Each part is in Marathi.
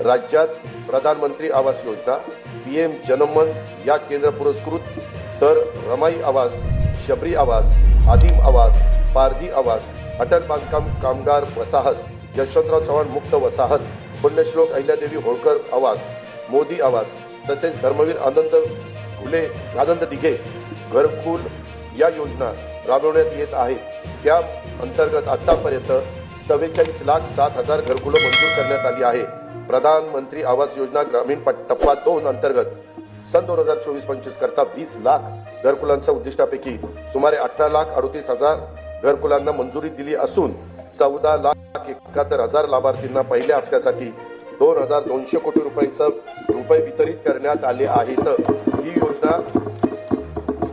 राज्यात प्रधानमंत्री आवास योजना पी एम जनमन या केंद्र पुरस्कृत तर रमाई आवास शबरी आवास आदिम आवास पारधी आवास अटल बांधकाम कामगार वसाहत यशवंतराव चव्हाण मुक्त वसाहत पुण्यश्लोक अहिल्यादेवी होळकर आवास मोदी आवास तसेच धर्मवीर आनंद घुले आनंद दिघे घरकुल या योजना राबवण्यात येत आहेत. त्या अंतर्गत आतापर्यंत चव्वेचाळीस लाख सात हजार घरकुलं मंजूर करण्यात आली आहे. प्रधानमंत्री आवास योजना ग्रामीण टप्पा दोन अंतर्गत सन दोन हजार चोवीस पंचवीस करता वीस लाख घरकुलांच्या उद्दिष्टापैकी सुमारे अठरा लाख अडतीस हजार घरकुलांना मंजुरी दिली असून चौदा लाख एकाहत्तर हजार लाभार्थींना पहिल्या हप्त्यासाठी दोन हजार दोनशे कोटी रुपयाचं रुपये वितरित करण्यात आले आहेत. ही योजना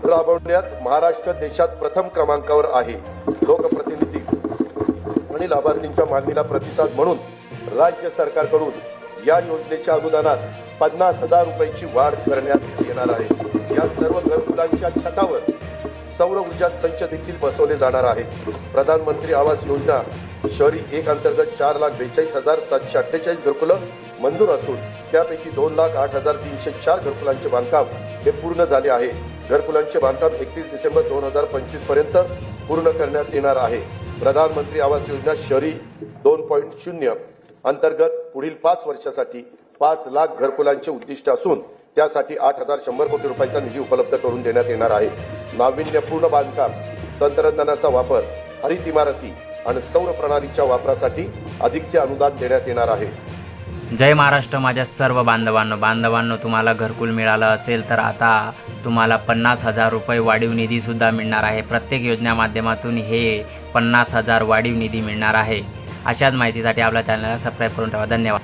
राबवण्यात महाराष्ट्र देशात प्रथम क्रमांकावर आहे. लोकप्रतिनिधी आणि लाभार्थींच्या मागणीला प्रतिसाद म्हणून राज्य सरकारकडून या योजनेच्या अनुदानात पन्नास हजार रुपयाची वाढ करण्यात येणार आहे. या सर्व घरकुलांच्या छतावर सौर ऊर्जा संच देखील बसवले जाणार आहे. प्रधानमंत्री आवास योजना शहरी एक अंतर्गत चार लाख बेचाळीस हजार सातशे अठ्ठेचाळीस घरकुलं मंजूर असून त्यापैकी दोन लाख आठ हजार तीनशे चार घरकुलांचे बांधकाम हे पूर्ण झाले आहे. घरकुलांचे बांधकाम एकतीस डिसेंबर दोन हजार पंचवीसपर्यंत पूर्ण करण्यात येणार आहे. प्रधानमंत्री आवास योजना शहरी दोन पॉईंट शून्य अंतर्गत पुढील पाच वर्षासाठी पाच लाख घरकुलांचे उद्दिष्ट असून त्यासाठी आठ हजार शंभर कोटी रुपयाचा निधी उपलब्ध करून देण्यात येणार आहे. नाविन्यपूर्ण बांधकाम तंत्रज्ञानाचा वापर हरित इमारती आणि सौर प्रणालीच्या वापरासाठी अधिकचे अनुदान देण्यात येणार आहे. जय महाराष्ट्र माझ्या सर्व बांधवांनो. बांधवांनो तुम्हाला घरकुल मिळालं असेल तर आता तुम्हाला पन्नास हजार रुपये वाढीव निधीसुद्धा मिळणार आहे. प्रत्येक योजना माध्यमातून हे पन्नास हजार वाढीव निधी मिळणार आहे. अशाच माहितीसाठी आपल्या चॅनलला सबस्क्राईब करून ठेवा. धन्यवाद.